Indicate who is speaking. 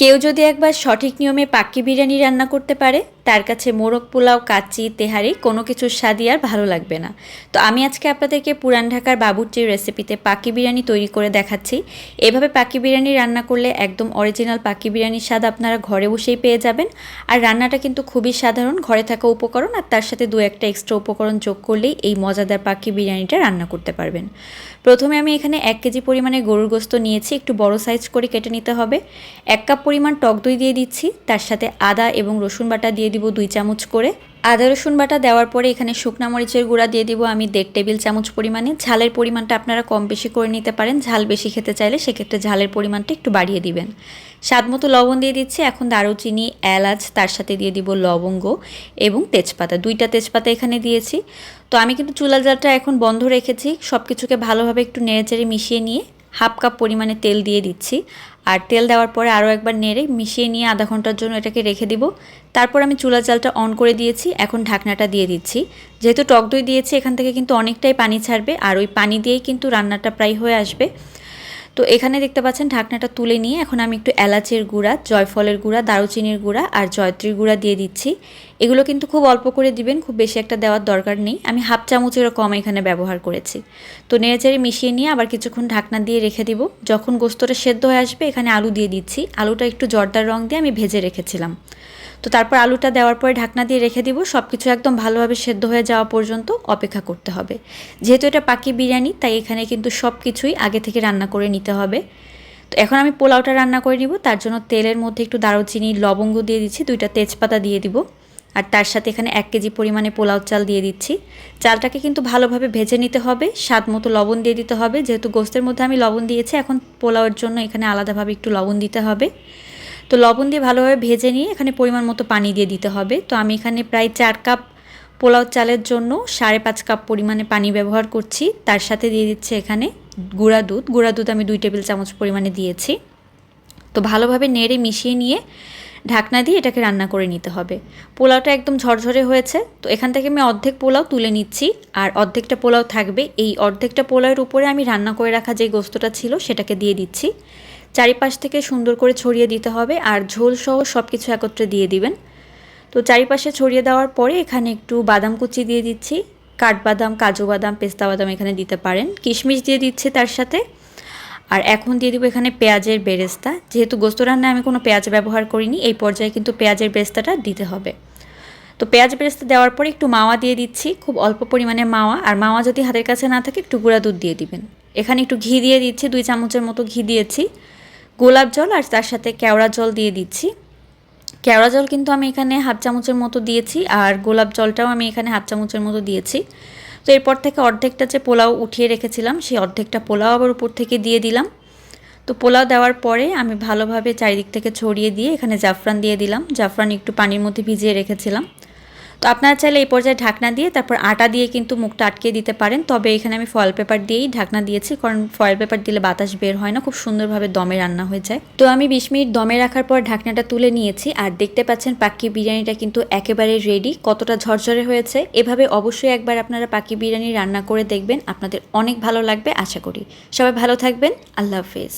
Speaker 1: কেউ যদি একবার সঠিক নিয়মে পাক্কি বিরিয়ানি রান্না করতে পারে, তার কাছে মোরগ পোলাও, কাচ্চি, তেহারি কোনো কিছুর স্বাদই আর ভালো লাগবে না। তো আমি আজকে আপনাদেরকে পুরান ঢাকার বাবুর্চির রেসিপিতে পাক্কি বিরিয়ানি তৈরি করে দেখাচ্ছি, এভাবে পাক্কি বিরিয়ানি রান্না করলে একদম অরিজিনাল পাক্কি বিরিয়ানির স্বাদ আপনারা ঘরে বসেই পেয়ে যাবেন। আর রান্নাটা কিন্তু খুবই সাধারণ, ঘরে থাকা উপকরণ আর তার সাথে দু একটা এক্সট্রা উপকরণ যোগ করলেই এই মজাদার পাক্কি বিরিয়ানিটা রান্না করতে পারবেন। প্রথমে আমি এখানে এক কেজি পরিমাণে গরুর গোস্ত নিয়েছি, একটু বড় সাইজ করে কেটে নিতে হবে। এক কাপ পরিমাণ টক দই দিয়ে দিচ্ছি। তার সাথে আদা এবং রসুন বাটা দিয়ে দিব দুই চামচ করে। আদা রসুন বাটা দেওয়ার পরে এখানে শুকনা মরিচের গুঁড়া দিয়ে দিব আমি দেড় টেবিল চামচ পরিমাণে। ঝালের পরিমাণটা আপনারা কম বেশি করে নিতে পারেন। ঝাল বেশি খেতে চাইলে সেক্ষেত্রে ঝালের পরিমাণটা একটু বাড়িয়ে দিবেন। স্বাদ মতো লবণ দিয়ে দিচ্ছি। এখন দারুচিনি, এলাচ, তার সাথে দিয়ে দিব লবঙ্গ এবং তেজপাতা। দুইটা তেজপাতা এখানে দিয়েছি। তো আমি কিন্তু চুলা জালটা এখন বন্ধ রেখেছি। সব কিছুকে ভালোভাবে একটু নেড়েচেড়ে মিশিয়ে নিয়ে হাফ কাপ পরিমাণে তেল দিয়ে দিচ্ছি। আর তেল দেওয়ার পরে আরও একবার নেড়ে মিশিয়ে নিয়ে আধা ঘণ্টার জন্য এটাকে রেখে দিব। তারপর আমি চুলা চালটা অন করে দিয়েছি, এখন ঢাকনাটা দিয়ে দিচ্ছি। যেহেতু টক দই দিয়েছি, এখান থেকে কিন্তু অনেকটাই পানি ছাড়বে, আর ওই পানি দিয়েই কিন্তু রান্নাটা প্রায় হয়ে আসবে। তো এখানে দেখতে পাচ্ছেন ঢাকনাটা তুলে নিয়ে এখন আমি একটু এলাচের গুঁড়া, জয়ফলের গুঁড়া, দারুচিনির গুঁড়া আর জয়ত্রীর গুঁড়া দিয়ে দিচ্ছি। এগুলো কিন্তু খুব অল্প করে দিবেন, খুব বেশি একটা দেওয়ার দরকার নেই। আমি হাফ চামচেরও কম এখানে ব্যবহার করেছি। তো নেড়েচেড়ে মিশিয়ে নিয়ে আবার কিছুক্ষণ ঢাকনা দিয়ে রেখে দিব। যখন গোস্তটা সেদ্ধ হয়ে আসবে, এখানে আলু দিয়ে দিচ্ছি। আলুটা একটু জর্দার রং দিয়ে আমি ভেজে রেখেছিলাম। তো তারপর আলুটা দেওয়ার পরে ঢাকনা দিয়ে রেখে দিব। সব কিছু একদম ভালোভাবে সেদ্ধ হয়ে যাওয়া পর্যন্ত অপেক্ষা করতে হবে। যেহেতু এটা পাকি বিরিয়ানি, তাই এখানে কিন্তু সব কিছুই আগে থেকে রান্না করে নিতে হবে। তো এখন আমি পোলাওটা রান্না করে নিব। তার জন্য তেলের মধ্যে একটু দারুচিনি, লবঙ্গ দিয়ে দিচ্ছি, দুইটা তেজপাতা দিয়ে দিব। আর তার সাথে এখানে এক কেজি পরিমাণে পোলাও চাল দিয়ে দিচ্ছি। চালটাকে কিন্তু ভালোভাবে ভেজে নিতে হবে। স্বাদ মতো লবণ দিয়ে দিতে হবে। যেহেতু গোস্তের মধ্যে আমি লবণ দিয়েছি, এখন পোলাওয়ের জন্য এখানে আলাদাভাবে একটু লবণ দিতে হবে। তো লবণ দিয়ে ভালোভাবে ভেজে নিয়ে এখানে পরিমাণ মতো পানি দিয়ে দিতে হবে। তো আমি এখানে প্রায় চার কাপ পোলাও চালের জন্য সাড়ে পাঁচ কাপ পরিমাণে পানি ব্যবহার করছি। তার সাথে দিয়ে দিচ্ছে এখানে গুঁড়া দুধ। গুঁড়া দুধ আমি দুই টেবিল চামচ পরিমাণে দিয়েছি। তো ভালোভাবে নেড়ে মিশিয়ে নিয়ে ঢাকনা দিয়ে এটাকে রান্না করে নিতে হবে। পোলাওটা একদম ঝরঝরে হয়েছে। তো এখান থেকে আমি অর্ধেক পোলাও তুলে নিচ্ছি। আর অর্ধেকটা পোলাও থাকবে। এই অর্ধেকটা পোলাওয়ের উপরে আমি রান্না করে রাখা যে গোস্তটা ছিল সেটাকে দিয়ে দিচ্ছি। চারিপাশ থেকে সুন্দর করে ছড়িয়ে দিতে হবে আর ঝোল সহ সব কিছু একত্রে দিয়ে দিবেন। তো চারিপাশে ছড়িয়ে দেওয়ার পরে এখানে একটু বাদাম কুচি দিয়ে দিচ্ছি। কাঠবাদাম, কাজু বাদাম, পেস্তা বাদাম এখানে দিতে পারেন। কিশমিশ দিয়ে দিচ্ছি তার সাথে। আর এখন দিয়ে দিব এখানে পেঁয়াজের বেরেস্তা। যেহেতু গোস্ত রান্নায় আমি কোনো পেঁয়াজ ব্যবহার করিনি, এই পর্যায়ে কিন্তু পেঁয়াজের বেরেস্তাটা দিতে হবে। তো পেঁয়াজ বেরেস্তা দেওয়ার পরে একটু মাওয়া দিয়ে দিচ্ছি, খুব অল্প পরিমাণে মাওয়া। আর মাওয়া যদি হাতের কাছে না থাকে, একটু গুঁড়া দুধ দিয়ে দিবেন। এখানে একটু ঘি দিয়ে দিচ্ছি, দুই চামচের মতো ঘি দিয়েছি। গোলাপ জল আর তার সাথে কেওড়া জল দিয়ে দিচ্ছি। কেওড়া জল কিন্তু আমি এখানে হাফ চামচের মতো দিয়েছি আর গোলাপ জলটাও আমি এখানে হাফ চামচের মতো দিয়েছি। তো এরপর থেকে অর্ধেকটা যে পোলাও উঠিয়ে রেখেছিলাম, সেই অর্ধেকটা পোলাও আবার উপর থেকে দিয়ে দিলাম। তো পোলাও দেওয়ার পরে আমি ভালোভাবে চারিদিক থেকে ছড়িয়ে দিয়ে এখানে জাফরান দিয়ে দিলাম। জাফরান একটু পানির মধ্যে ভিজিয়ে রেখেছিলাম। তো আপনারা চাইলে এই পর্যায়ে ঢাকনা দিয়ে, তারপর আটা দিয়ে কিন্তু মুখটা আটকে দিতে পারেন। তবে এখানে আমি ফয়েল পেপার দিয়েই ঢাকনা দিয়েছি, কারণ ফয়েল পেপার দিলে বাতাস বের হয় না, খুব সুন্দরভাবে দমে রান্না হয়ে যায়। তো আমি বিশ মিনিট দমে রাখার পর ঢাকনাটা তুলে নিয়েছি, আর দেখতে পাচ্ছেন পাখি বিরিয়ানিটা কিন্তু একেবারে রেডি কতটা ঝরঝরে হয়েছে। এভাবে অবশ্যই একবার আপনারা পাখি বিরিয়ানি রান্না করে দেখবেন, আপনাদের অনেক ভালো লাগবে, আশা করি। সবাই ভালো থাকবেন, আল্লাহ হাফেজ।